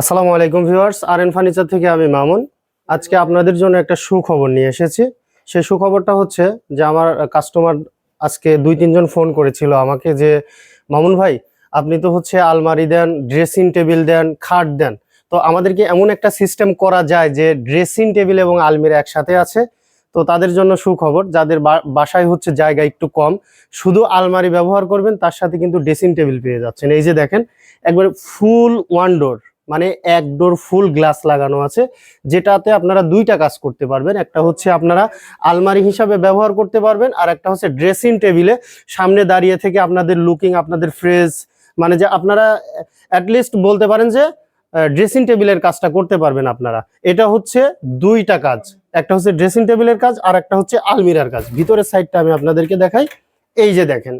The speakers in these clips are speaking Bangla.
আসসালামু আলাইকুম ভিউয়ার্স আর এন ফার্নিচার থেকে আমি মামুন। আজকে আপনাদের জন্য একটা সুখবর নিয়ে এসেছি। সেই সুখবরটা হচ্ছে যে আমার কাস্টমার আজকে দুই তিনজন ফোন করেছিল আমাকে যে, মামুন ভাই, আপনি তো হচ্ছে আলমারি দেন ড্রেসিং টেবিল দেন, খাট দেন। তো আমাদেরকে এমন একটা সিস্টেম করা যায় যে ড্রেসিং টেবিল এবং আলমিরা একসাথে আছে। তো তাদের জন্য সুখবর, যাদের বাসায় হচ্ছে জায়গা একটু কম, শুধু আলমারি ব্যবহার করবেন, তার সাথে কিন্তু ড্রেসিং টেবিল পেয়ে যাচ্ছেন। এই যে দেখেন, একবারে ফুল ওয়ান ডোর মানে এক ডোর ফুল গ্লাস লাগানো আছে, যেটাতে আপনারা দুইটা কাজ করতে পারবেন। একটা হচ্ছে আপনারা আলমারি হিসাবে ব্যবহার করতে পারবেন, আর একটা হচ্ছে ড্রেসিং টেবিলে সামনে দাঁড়িয়ে থেকে আপনাদের লুকিং, আপনাদের ফ্রেজ মানে যে আপনারা অ্যাটলিস্ট বলতে পারেন যে ড্রেসিং টেবিলের কাজটা করতে পারবেন আপনারা। এটা হচ্ছে দুইটা কাজ, একটা হচ্ছে ড্রেসিং টেবিলের কাজ, আর একটা হচ্ছে আলমিরার কাজ। ভিতরের সাইডটা আমি আপনাদেরকে দেখাই। এই যে দেখেন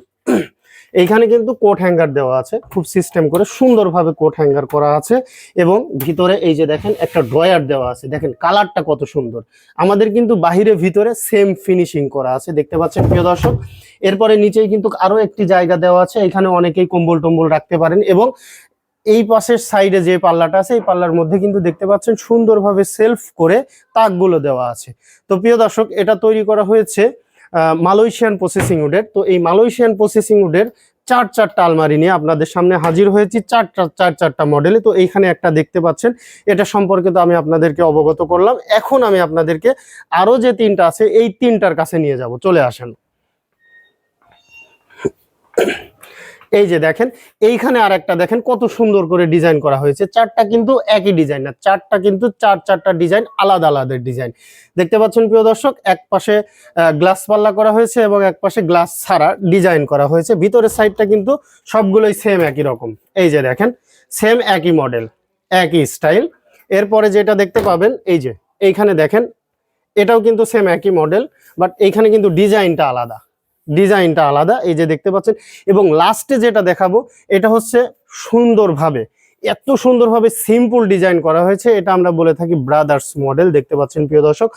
এইখানে কিন্তু কোট হ্যাঙ্গার দেওয়া আছে। খুব সিস্টেম করে সুন্দরভাবে কোট হ্যাঙ্গার করা আছে এবং ভিতরে এই যে দেখেন একটা ড্রয়ার দেওয়া আছে। দেখেন কালারটা কত সুন্দর। আমাদের কিন্তু বাহিরে ভিতরে সেম ফিনিশিং করা আছে। দেখতে পাচ্ছেন, প্রিয় দর্শক? এরপরে নিচেই কিন্তু আরও একটি জায়গা দেওয়া আছে। এখানে অনেকেই কম্বল টম্বল রাখতে পারেন এবং এই পাশের সাইডে যে পাল্লাটা আছে, এই পাল্লার মধ্যে কিন্তু দেখতে পাচ্ছেন সুন্দরভাবে সেলফ করে তাকগুলো দেওয়া আছে। তো প্রিয় দর্শক, এটা তৈরি করা হয়েছে মালয়েশিয়ান প্রসেসিং উডের। তো এই মালয়েশিয়ান প্রসেসিং উডের চার চারটা আলমারি নিয়ে আপনাদের সামনে হাজির হয়েছি চারটা চার চারটা মডেলে তো এইখানে একটা দেখতে পাচ্ছেন, এটা সম্পর্কে তো আমি আপনাদেরকে অবগত করলাম। এখন আমি আপনাদেরকে আরও যে তিনটা আছে, এই তিনটার কাছে নিয়ে যাব। চলে আসেন। এই যে দেখেন, এইখানে আর একটা দেখেন কত সুন্দর করে ডিজাইন করা হয়েছে। চারটা কিন্তু একই ডিজাইন না, চারটা কিন্তু চার চারটা ডিজাইন আলাদা আলাদা ডিজাইন দেখতে পাচ্ছেন প্রিয় দর্শক, এক পাশে গ্লাস পাল্লা করা হয়েছে এবং এক পাশে গ্লাস ছাড়া ডিজাইন করা হয়েছে। ভিতরের সাইডটা কিন্তু সবগুলোই সেম একই রকম। এই যে দেখেন সেম একই মডেল একই স্টাইল এরপরে যেটা দেখতে পাবেন, এই যে, এইখানে দেখেন, এটাও কিন্তু সেম একই মডেল বাট এইখানে কিন্তু ডিজাইনটা আলাদা। ডিজাইনটা আলাদা, এই যে দেখতে পাচ্ছেন। এবং লাস্টে যেটা দেখাবো, এটা হচ্ছে সুন্দরভাবে, এত সুন্দরভাবে সিম্পল ডিজাইন করা হয়েছে। এটা আমরা বলে থাকি ব্রাদার্স মডেল দেখতে পাচ্ছেন প্রিয় দর্শক।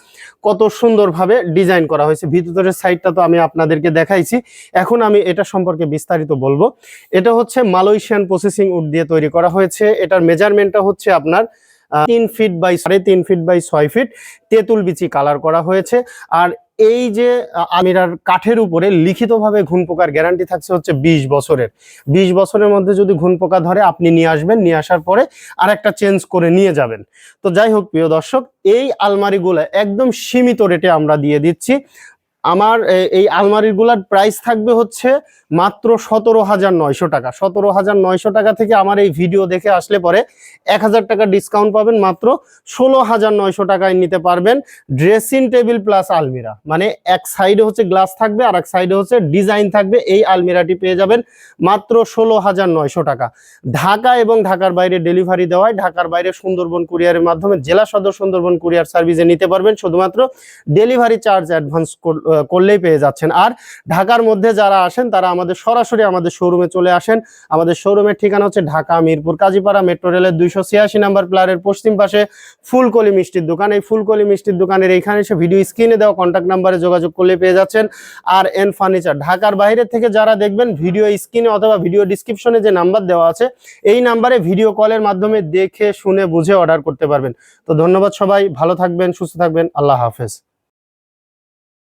কত সুন্দরভাবে ডিজাইন করা হয়েছে। ভিতরের সাইডটা তো আমি আপনাদেরকে দেখাইছি। এখন আমি এটা সম্পর্কে বিস্তারিত বলব। এটা হচ্ছে মালয়েশিয়ান প্রসেসিং উড দিয়ে তৈরি করা হয়েছে। এটার মেজারমেন্টটা হচ্ছে আপনার তিন ফিট বাই সাড়ে তিন ফিট বাই ছয় ফিট তেঁতুল বিচি কালার করা হয়েছে। আর এই যে আমিরার কাঠের উপরে লিখিতভাবে ঘুন পোকার গ্যারান্টি থাকছে হচ্ছে বিশ বছরের। বিশ বছরের মধ্যে যদি ঘুন পোকা ধরে, আপনি নিয়ে আসবেন, নিয়ে আসার পরে আর একটা চেঞ্জ করে নিয়ে যাবেন। তো যাই হোক, প্রিয় দর্শক, এই আলমারিগুলো একদম সীমিত রেটে আমরা দিয়ে দিচ্ছি। আমার এই আলমারিগুলার প্রাইস থাকবে হচ্ছে মাত্র সতেরো হাজার নয়শো টাকা। সতেরো হাজার নয়শো টাকা থেকে আমার এই ভিডিও দেখে আসলে পরে এক হাজার টাকা ডিসকাউন্ট পাবেন, মাত্র ষোলো হাজার নয়শো টাকায় নিতে পারবেন ড্রেসিং টেবিল প্লাস আলমিরা। মানে এক সাইডে হচ্ছে গ্লাস থাকবে আর এক সাইডে হচ্ছে ডিজাইন থাকবে, এই আলমিরাটি পেয়ে যাবেন মাত্র ষোলো হাজার নয়শো টাকা। ঢাকা এবং ঢাকার বাইরে ডেলিভারি দেওয়ায় ঢাকার বাইরে সুন্দরবন কুরিয়ারের মাধ্যমে জেলা সদর সুন্দরবন কুরিয়ার সার্ভিসে নিতে পারবেন। শুধুমাত্র ডেলিভারি চার্জ অ্যাডভান্স করলেই পেয়ে যাচ্ছেন। আর ঢাকার মধ্যে যারা আসেন, তারা আমাদের সরাসরি আমাদের শোরুমে চলে আসেন। আমাদের শোরুমের ঠিকানা হচ্ছে ঢাকা মিরপুর কাজীপাড়া মেট্রো রেলের দুইশো ছিয়াশি নাম্বার প্লারের পশ্চিম পাশে ফুলকলি মিষ্টির দোকান। এই ফুলকলি মিষ্টির দোকানের এইখানে এসে ভিডিও স্ক্রিনে দেওয়া কন্ট্যাক্ট নাম্বারে যোগাযোগ করলে পেয়ে যাচ্ছেন। আর এন ফার্নিচার ঢাকার বাইরে থেকে যারা দেখবেন ভিডিও স্ক্রিনে অথবা ভিডিও ডিসক্রিপশনে যে নাম্বার দেওয়া আছে, এই নাম্বারে ভিডিও কলের মাধ্যমে দেখে, শুনে, বুঝে অর্ডার করতে পারবেন। তো ধন্যবাদ সবাই, ভালো থাকবেন, সুস্থ থাকবেন, আল্লাহ হাফেজ।